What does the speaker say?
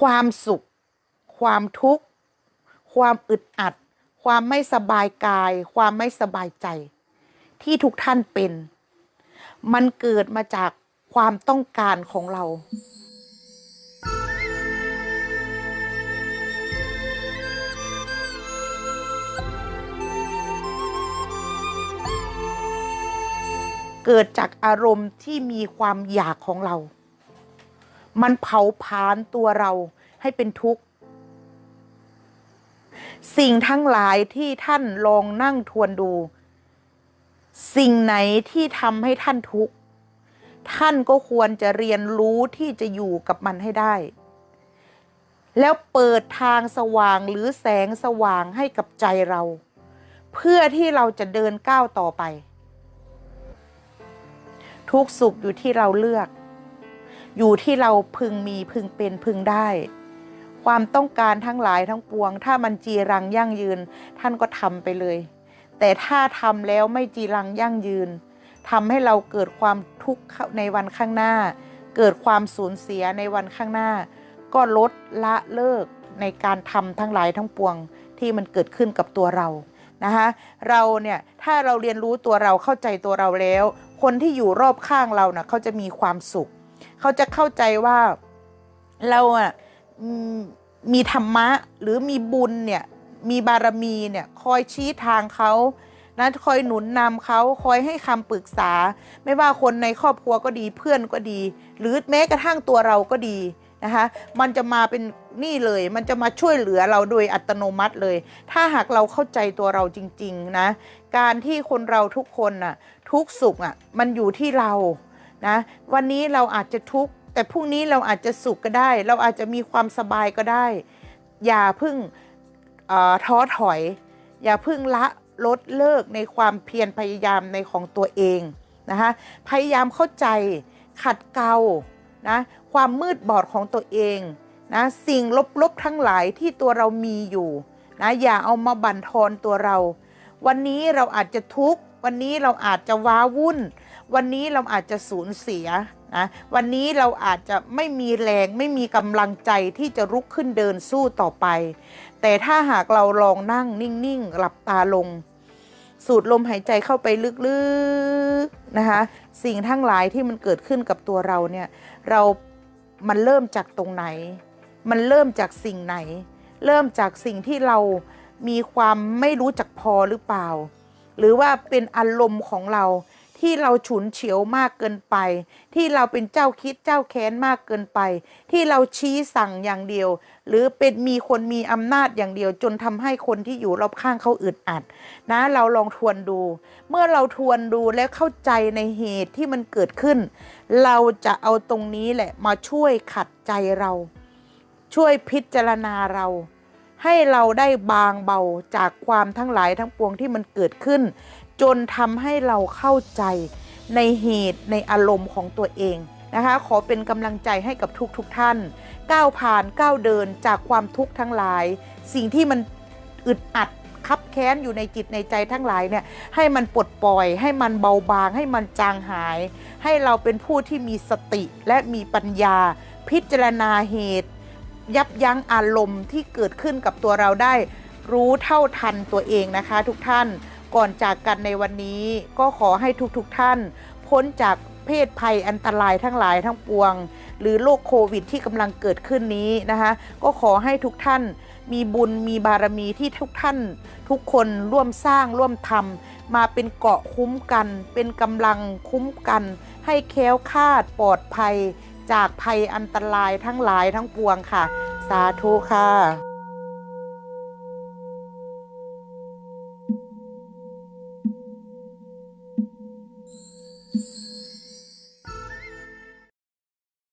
ความสุข ความทุกข์ ความอึดอัด ความไม่สบายกาย ความไม่สบายใจ ที่ทุกท่านเป็น มันเกิดมาจากความต้องการของเราเกิดจากอารมณ์ที่มีความอยากของเรา มันเผาผลาญตัวเราให้เป็นทุกข์ สิ่งทั้งหลายที่ท่านลองนั่งทวนดู สิ่งไหนที่ทำให้ท่านทุกข์ ท่านก็ควรจะเรียนรู้ที่จะอยู่กับมันให้ได้ แล้วเปิดทางสว่างหรือแสงสว่างให้กับใจเรา เพื่อที่เราจะเดินก้าวต่อไป ทุกสุขอยู่ที่เราเลือก อยู่ที่เราพึงมีพึงเป็นพึงได้ ความต้องการทั้งหลายทั้งปวง ถ้ามันจีรังยั่งยืน ท่านก็ทำไปเลย แต่ถ้าทำแล้วไม่จีรังยั่งยืนทำให้เราเกิดความทุกข์ในวันข้างหน้า เกิดความสูญเสียในวันข้างหน้า ก็ลดละเลิกในการทำทั้งหลายทั้งปวงที่มันเกิดขึ้นกับตัวเรานะคะเราเนี่ยถ้าเราเรียนรู้ตัวเราเข้าใจตัวเราแล้ว คนที่อยู่รอบข้างเรานะ่ะเขาจะมีความสุข เขาจะเข้าใจว่าเราอะมมีธรรมะหรือมีบุญเนี่ยมีบารมีเนี่ยคอยชี้ทางเขานะคอยหนุนนำเขาคอยให้คำปรึกษา ไม่ว่าคนในครอบครัวก็ดีเพื่อนก็ดี หรือแม้กระทั่งตัวเราก็ดีนะคะมันจะมาเป็นนี่เลย มันจะมาช่วยเหลือเราโดยอัตโนมัติเลย ถ้าหากเราเข้าใจตัวเราจริง ๆ นะ การที่คนเราทุกคนน่ะทุกสุขอะมันอยู่ที่เรา นะวันนี้เราอาจจะทุกข์แต่พรุ่งนี้เราอาจจะสุขก็ได้ เราอาจจะมีความสบายก็ได้ อย่าเพึ่งท้อถอย อย่าเพึ่งละลดเลิกในความเพียรพยายามในของตัวเองนะคะพยายามเข้าใจขัดเกลานะความมืดบอดของตัวเองนะสิ่งลบๆทั้งหลายที่ตัวเรามีอยู่นะอย่าเอามาบั่นทอนตัวเรา วันนี้เราอาจจะทุกข์ วันนี้เราอาจจะว้าวุ่น วันนี้เราอาจจะสูญเสียนะวันนี้เราอาจจะไม่มีแรงไม่มีกำลังใจที่จะลุกขึ้นเดินสู้ต่อไป แต่ถ้าหากเราลองนั่งนิ่งๆ หลับตาลง สูดลมหายใจเข้าไปลึกๆนะคะสิ่งทั้งหลายที่มันเกิดขึ้นกับตัวเราเนี่ยเรามันเริ่มจากตรงไหน มันเริ่มจากสิ่งไหน เริ่มจากสิ่งที่เรามีความไม่รู้จักพอหรือเปล่า หรือว่าเป็นอารมณ์ของเรา ที่เราฉุนเฉียวมากเกินไป ที่เราเป็นเจ้าคิดเจ้าแค้นมากเกินไป ที่เราชี้สั่งอย่างเดียว หรือเป็นมีคนมีอำนาจอย่างเดียว จนทำให้คนที่อยู่รอบข้างเขาอึดอัด นะ เราลองทวนดู เมื่อเราทวนดูและเข้าใจในเหตุที่มันเกิดขึ้น เราจะเอาตรงนี้แหละมาช่วยขัดใจเรา ช่วยพิจารณาเรา ให้เราได้บางเบาจากความทั้งหลายทั้งปวงที่มันเกิดขึ้น จนทำให้เราเข้าใจในเหตุในอารมณ์ของตัวเองนะคะขอเป็นกำลังใจให้กับทุกทุกท่าน ก้าวผ่านก้าวเดินจากความทุกข์ทั้งหลาย สิ่งที่มันอึดอัดคับแค้นอยู่ในจิตในใจทั้งหลายเนี่ยให้มันปลดปล่อย ให้มันเบาบาง ให้มันจางหาย ให้เราเป็นผู้ที่มีสติและมีปัญญา พิจารณาเหตุ ยับยั้งอารมณ์ที่เกิดขึ้นกับตัวเราได้ รู้เท่าทันตัวเองนะคะ ทุกท่านก่อนจากกันในวันนี้ก็ขอให้ทุกๆทท่าน พ้นจากเพศภัยอันตรายทั้งหลายทั้งปวง หรือโรคโควิดที่กำลังเกิดขึ้นนี้นะคะก็ขอให้ทุกท่านมีบุญมีบารมีที่ทุกท่าน ทุกคนร่วมสร้างร่วมทำมาเป็นเกาะคุ้มกัน เป็นกำลังคุ้มกัน ให้แค้วคาดปลอดภัย จากภัยอันตรายทั้งหลายทั้งปวงค่ะ สาธุค่ะ